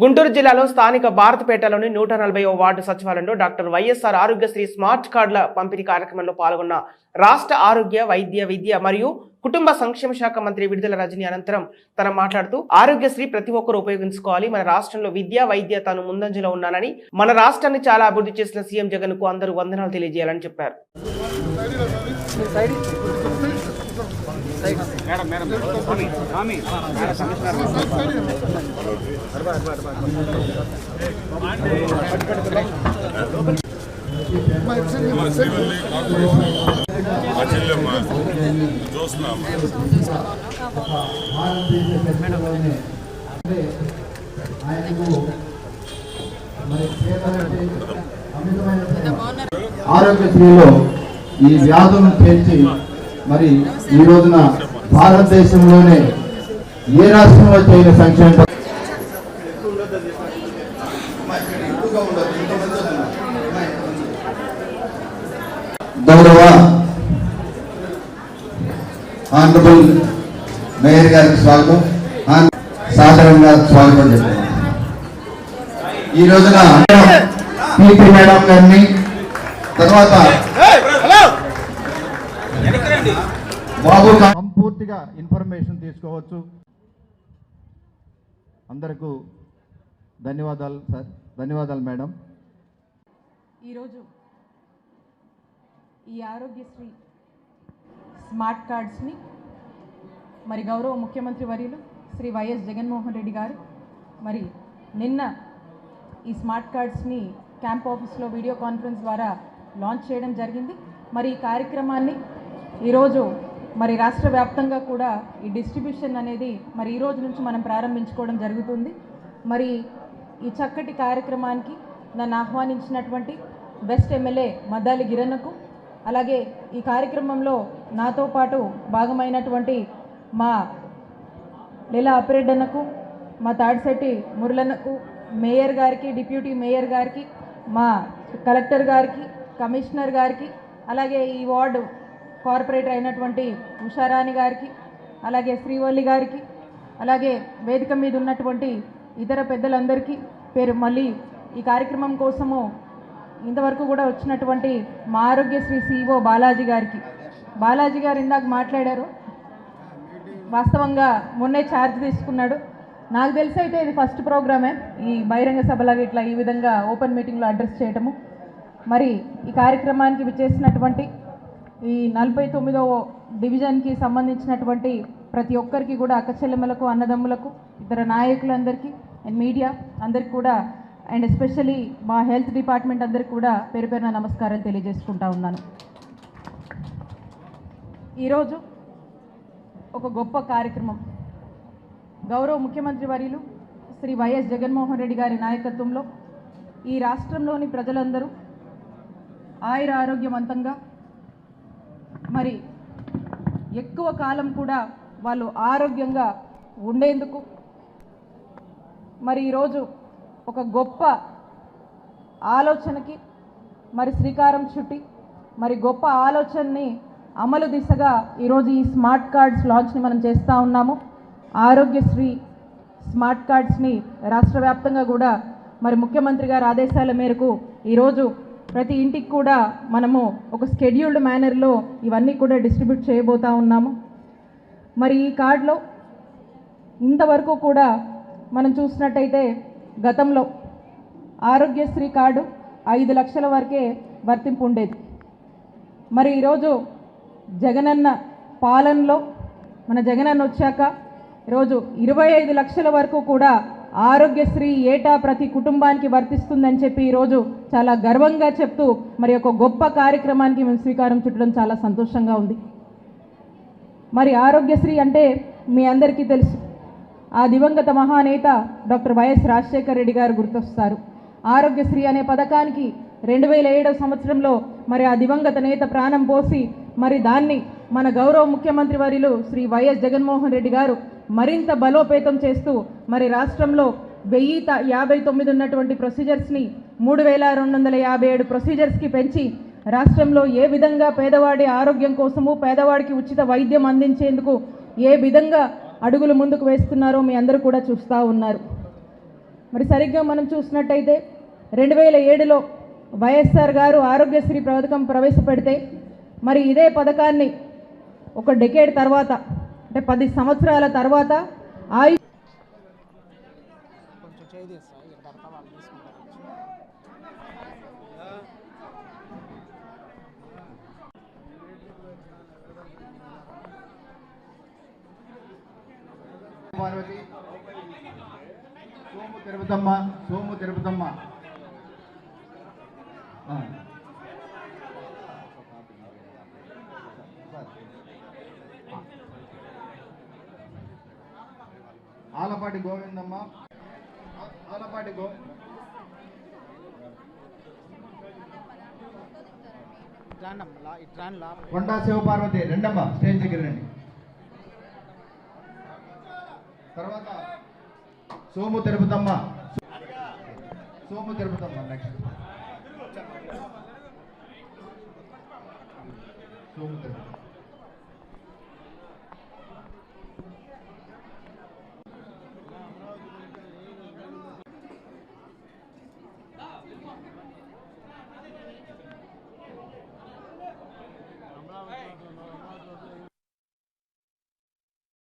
గుంటూరు జిల్లాలో స్థానిక భారతపేటలోని నూట నలభై వార్డు సచివాలయంలో డాక్టర్ వైఎస్ఆర్ ఆరోగ్యశ్రీ స్మార్ట్ కార్డుల పంపిణీ కార్యక్రమంలో పాల్గొన్న రాష్ట్ర ఆరోగ్య వైద్య విద్య మరియు కుటుంబ సంక్షేమ శాఖ మంత్రి విడుదల రజని అనంతరం తన మాట్లాడుతూ ఆరోగ్యశ్రీ ప్రతి ఒక్కరూ ఉపయోగించుకోవాలి. మన రాష్ట్రంలో విద్య వైద్య తాను ముందంజలో ఉన్నానని మన రాష్ట్రాన్ని చాలా అభివృద్ధి చేసిన సీఎం జగన్కు అందరూ వందనాలు తెలియజేయాలని చెప్పారు. మా చెల్లెమ్మ చూస్తున్నాం ఆరోగ్యశ్రీలో ఈ వ్యాధులను చేర్చి మరి ఈ రోజున భారతదేశంలోనే ఏ రాష్ట్రంలో చేయని సంక్షేమ గౌరవ ఆనరబుల్ మేయర్ గారికి స్వాగతం. సాధారణంగా స్వాగతం చెప్తున్నాను. ఈ రోజున పీపీ మేడం గారిని తర్వాత బాబు సంపూర్తిగా ఇన్ఫర్మేషన్ తీసుకోవచ్చు. అందరికీ ధన్యవాదాలు సార్. ధన్యవాదాలు మేడం. ఈరోజు ఈ ఆరోగ్యశ్రీ స్మార్ట్ కార్డ్స్ని మరి గౌరవ ముఖ్యమంత్రి వర్యులు శ్రీ వైఎస్ జగన్మోహన్ రెడ్డి గారు మరి నిన్న ఈ స్మార్ట్ కార్డ్స్ని క్యాంప్ ఆఫీస్లో వీడియో కాన్ఫరెన్స్ ద్వారా లాంచ్ చేయడం జరిగింది. మరి ఈ కార్యక్రమాన్ని ఈరోజు మరి రాష్ట్ర వ్యాప్తంగా కూడా ఈ డిస్ట్రిబ్యూషన్ అనేది మరి ఈ రోజు నుంచి మనం ప్రారంభించుకోవడం జరుగుతుంది. మరి ఈ చక్కటి కార్యక్రమానికి నన్ను ఆహ్వానించినటువంటి బెస్ట్ ఎమ్మెల్యే మద్దాలి గిరణకు అలాగే ఈ కార్యక్రమంలో నాతో పాటు భాగమైనటువంటి మా లీలా అప్రెడ్డన్నకు మా తాడిశెట్టి మురళన్నకు మేయర్ గారికి డిప్యూటీ మేయర్ గారికి మా కలెక్టర్ గారికి కమిషనర్ గారికి అలాగే ఈ వార్డు కార్పొరేటర్ అయినటువంటి ఉషారాణి గారికి అలాగే శ్రీవల్లి గారికి అలాగే వేదిక మీద ఉన్నటువంటి ఇతర పెద్దలందరికీ పేరు. మళ్ళీ ఈ కార్యక్రమం కోసము ఇంతవరకు కూడా వచ్చినటువంటి మా ఆరోగ్యశ్రీ సిఇఓ బాలాజీ గారికి. బాలాజీ గారు ఇందాక మాట్లాడారు. వాస్తవంగా మొన్నే ఛార్జ్ తీసుకున్నాడు. నాకు తెలిసి అయితే ఇది ఫస్ట్ ప్రోగ్రామే. ఈ బహిరంగ సభలాగా ఇట్లా ఈ విధంగా ఓపెన్ మీటింగ్లో అడ్రస్ చేయటము. మరి ఈ కార్యక్రమానికి విచ్చేసినటువంటి ఈ నలభై తొమ్మిదవ డివిజన్కి సంబంధించినటువంటి ప్రతి ఒక్కరికి కూడా అక్కచెల్లెమ్మలకు అన్నదమ్ములకు ఇతర నాయకులందరికీ అండ్ మీడియా అందరికి కూడా అండ్ ఎస్పెషలీ మా హెల్త్ డిపార్ట్మెంట్ అందరికి కూడా పేరు పేరున నమస్కారం తెలియజేసుకుంటా ఉన్నాను. ఈరోజు ఒక గొప్ప కార్యక్రమం. గౌరవ ముఖ్యమంత్రి వర్యులు శ్రీ వైఎస్ జగన్మోహన్ రెడ్డి గారి నాయకత్వంలో ఈ రాష్ట్రంలోని ప్రజలందరూ ఆయుర ఆరోగ్యవంతంగా మరి ఎక్కువ కాలం కూడా వాళ్ళు ఆరోగ్యంగా ఉండేందుకు. మరి ఈరోజు ఒక గొప్ప ఆలోచనకి మరి శ్రీకారం చుట్టి మరి గొప్ప ఆలోచనని అమలు దిశగా ఈరోజు ఈ స్మార్ట్ కార్డ్స్ లాంచ్ని మనం చేస్తూ ఉన్నాము. ఆరోగ్యశ్రీ స్మార్ట్ కార్డ్స్ని రాష్ట్ర వ్యాప్తంగా కూడా మరి ముఖ్యమంత్రి గారి ఆదేశాల మేరకు ఈరోజు ప్రతి ఇంటికి కూడా మనము ఒక స్కెడ్యూల్డ్ మేనర్లో ఇవన్నీ కూడా డిస్ట్రిబ్యూట్ చేయబోతా ఉన్నాము. మరి ఈ కార్డులో ఇంతవరకు కూడా మనం చూసినట్టయితే గతంలో ఆరోగ్యశ్రీ కార్డు ఐదు లక్షల వరకే వర్తింపు ఉండేది. మరి ఈరోజు జగనన్న పాలనలో మన జగనన్న వచ్చాక ఈరోజు ఇరవై ఐదు లక్షల వరకు కూడా ఆరోగ్యశ్రీ ఏటా ప్రతి కుటుంబానికి వర్తిస్తుందని చెప్పి ఈరోజు చాలా గర్వంగా చెప్తూ మరి ఒక గొప్ప కార్యక్రమానికి మేము శ్రీకారం చుట్టడం చాలా సంతోషంగా ఉంది. మరి ఆరోగ్యశ్రీ అంటే మీ అందరికీ తెలుసు. ఆ దివంగత మహానేత డాక్టర్ వైఎస్ రాజశేఖర రెడ్డి గారు గుర్తొస్తారు. ఆరోగ్యశ్రీ అనే పథకానికి రెండు వేల ఏడవ సంవత్సరంలో మరి ఆ దివంగత నేత ప్రాణం పోసి మరి దాన్ని మన గౌరవ ముఖ్యమంత్రి వర్యులు శ్రీ వైఎస్ జగన్మోహన్ రెడ్డి గారు మరింత బలోపేతం చేస్తూ మరి రాష్ట్రంలో వెయ్యి యాభై తొమ్మిది ఉన్నటువంటి ప్రొసీజర్స్ని మూడు వేల రెండు వందల యాభై ఏడు ప్రొసీజర్స్కి పెంచి రాష్ట్రంలో ఏ విధంగా పేదవాడి ఆరోగ్యం కోసము పేదవాడికి ఉచిత వైద్యం అందించేందుకు ఏ విధంగా అడుగులు ముందుకు వేస్తున్నారో మీ అందరూ కూడా చూస్తూ ఉన్నారు. మరి సరిగ్గా మనం చూసినట్టయితే రెండు వేల ఏడులో వైఎస్ఆర్ గారు ఆరోగ్యశ్రీ పథకం ప్రవేశపెడితే మరి ఇదే పథకాన్ని ఒక డెకేడ్ తర్వాత అంటే పది సంవత్సరాల తర్వాత ఆయు పార్వతి. సోము తిరుపతమ్మ సోము తిరుపతమ్మ. ఆలపాటి గోవిందమ్మ. ఆలపాటి గో కొండా శివపార్వతి రెండమ్మ స్టేజ్ దగ్గర రండి తర్వాత సోము తిరుపతమ్మ. సోము తిరుపతమ్మ నెక్స్ట్ సోము తిరుపతి